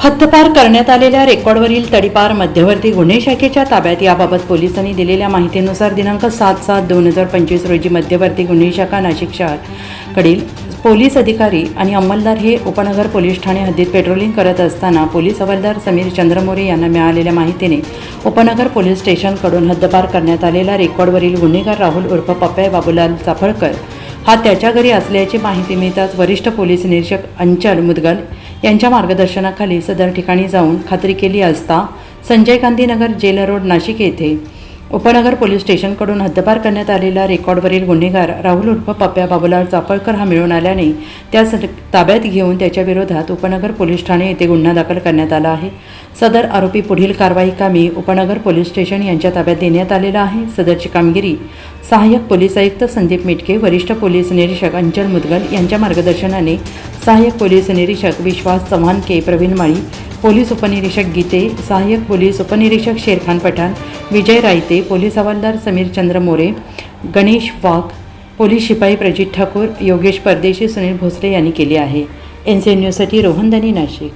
हद्दपार करण्यात आलेल्या रेकॉर्डवरील तडीपार मध्यवर्ती गुन्हे शाखेच्या ताब्यात याबाबत पोलिसांनी दिलेल्या माहितीनुसार दिनांक सात सात दोन हजार पंचवीस रोजी मध्यवर्ती गुन्हे शाखा नाशिक शहरकडील पोलीस अधिकारी आणि अंमलदार हे उपनगर पोलीस ठाणे हद्दीत पेट्रोलिंग करत असताना पोलीस हवालदार समीर चंद्रमोरे यांना मिळालेल्या माहितीने उपनगर पोलीस स्टेशनकडून हद्दपार करण्यात आलेला रेकॉर्डवरील गुन्हेगार राहुल उर्फ पप्पय बाबूलाल चाफळकर हा त्याच्या घरी असल्याची माहिती मिळताच वरिष्ठ पोलीस निरीक्षक अंचल मुदगल यांच्या मार्गदर्शनाखाली सदर ठिकाणी जाऊन खात्री केली असता संजय गांधीनगर जेल रोड नाशिक येथे उपनगर पोलीस स्टेशनकडून हद्दपार करण्यात आलेला रेकॉर्डवरील गुन्हेगार राहुल उर्फ पप्प्या बाबूलाल चाफळकर हा मिळून आल्याने त्यास ताब्यात घेऊन त्याच्या विरोधात उपनगर पोलीस ठाणे येथे गुन्हा दाखल करण्यात आला आहे. सदर आरोपी पुढील कारवाई कामी उपनगर पोलीस स्टेशन यांच्या ताब्यात देण्यात आलेला आहे. सदरची कामगिरी सहाय्यक पोलीस आयुक्त संदीप मिटके वरिष्ठ पोलीस निरीक्षक अंचल मुदगल यांच्या मार्गदर्शनाने सहाय्यक पोलीस निरीक्षक विश्वास चव्हाण के प्रवीण माळी पोलीस उपनिरीक्षक गीते सहाय्यक पोलीस उपनिरीक्षक शेरखान पठाण विजय रायते पोलीस हवालदार समीर चंद्र मोरे गणेश वाघ पोलीस शिपाई प्रजित ठाकूर योगेश परदेशी सुनील भोसले यांनी केली आहे. एन सी एन न्यूजसाठी रोहनदानी नाशिक.